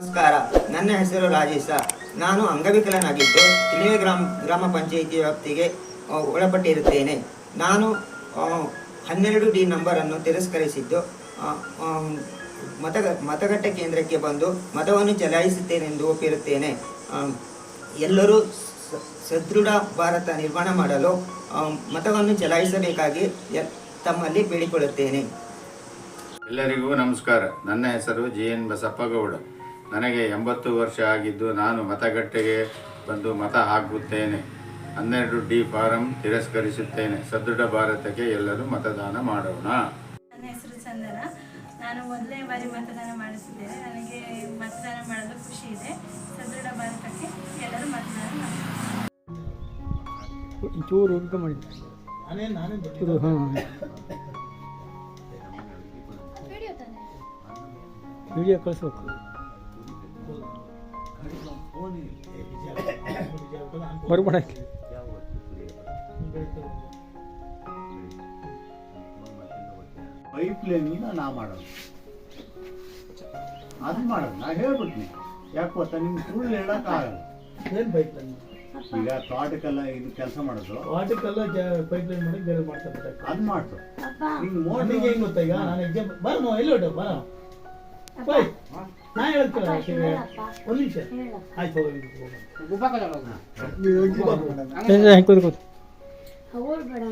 ನಮಸ್ಕಾರ. ನನ್ನ ಹೆಸರು ರಾಜೇಶ. ನಾನು ಅಂಗವಿಕಲನಾಗಿದ್ದು ತಿಳಿವೆ ಗ್ರಾಮ ಗ್ರಾಮ ಪಂಚಾಯಿತಿ ವ್ಯಾಪ್ತಿಗೆ ಒಳಪಟ್ಟಿರುತ್ತೇನೆ. ನಾನು ಹನ್ನೆರಡು ಡಿ ನಂಬರನ್ನು ತಿರಸ್ಕರಿಸಿದ್ದು ಮತ ಮತಗಟ್ಟೆ ಕೇಂದ್ರಕ್ಕೆ ಬಂದು ಮತವನ್ನು ಚಲಾಯಿಸುತ್ತೇನೆಂದು ಒಪ್ಪಿರುತ್ತೇನೆ. ಎಲ್ಲರೂ ಸದೃಢ ಭಾರತ ನಿರ್ಮಾಣ ಮಾಡಲು ಮತವನ್ನು ಚಲಾಯಿಸಬೇಕಾಗಿ ತಮ್ಮಲ್ಲಿ ಬೇಡಿಕೊಳ್ಳುತ್ತೇನೆ. ಎಲ್ಲರಿಗೂ ನಮಸ್ಕಾರ. ನನ್ನ ಹೆಸರು ಜಿ ಎನ್ ಬಸಪ್ಪಗೌಡ ನನಗೆ ಎಂಬತ್ತು ವರ್ಷ ಆಗಿದ್ದು ನಾನು ಮತಗಟ್ಟೆಗೆ ಬಂದು ಮತ ಹಾಕುತ್ತೇನೆ. ಹನ್ನೆರಡು ಡಿ ಫಾರಂ ತಿರಸ್ಕರಿಸುತ್ತೇನೆ. ಸದೃಢ ಭಾರತಕ್ಕೆ ಎಲ್ಲರೂ ಮತದಾನ ಮಾಡೋಣ. ನನ್ನ ಹೆಸರು ಚಂದನ. ನಾನು ಮೊದಲನೇ ಬಾರಿ ಮತದಾನ ಮಾಡಿಸಿದ್ದೇನೆ. ನನಗೆ ಮತದಾನ ಮಾಡಲು ಖುಷಿ ಇದೆ. ಸದೃಢ ಭಾರತಕ್ಕೆ ಎಲ್ಲರೂ ಮತದಾನ ವಿಡಿಯೋ ಕಳಿಸ್ಬೇಕು. ಬರ್ಬೇಡ ಪೈಪ್ ಲೈನಿಂದ ನಾ ಮಾಡೋದು. ಅದು ಮಾಡೋದು. ನಾ ಹೇಳ್ಬಿಟ್ನಿ ಯಾಕೆ ಗೊತ್ತಾ ನಿಮ್ಗೆ ಸುಳ್ಳು ಹೇಳೋಕ್ಕಾಗಲ್ಲ ಏನು ಪೈಪ್ ಈಗ ತೋಟಕ್ಕೆಲ್ಲ ಇದು ಕೆಲಸ ಮಾಡೋದು. ತೋಟಕ್ಕೆಲ್ಲ ಪೈಪ್ ಲೈನ್ ಮಾಡಿ ಬೇರೆ ಮಾಡ್ತಾರೆ. ಅದು ಮಾಡ್ತು ಈಗ ಮೋಟ್ರಿಗೆ ಏನು ಹೆಂಗ್ ಗೊತ್ತಾ ಈಗ? ನಾನು ಎಕ್ಸಾಮ್ ಬರೋ ಎಲ್ಲಿ ಹೊಟ್ಟು ಬರ ಬೈ ನಾ ಹೇಳ್ತೀನಿ ಒಂದು ನಿಮಿಷ. ಆಯ್ತು ಹೋಗಿ ಬೇಡ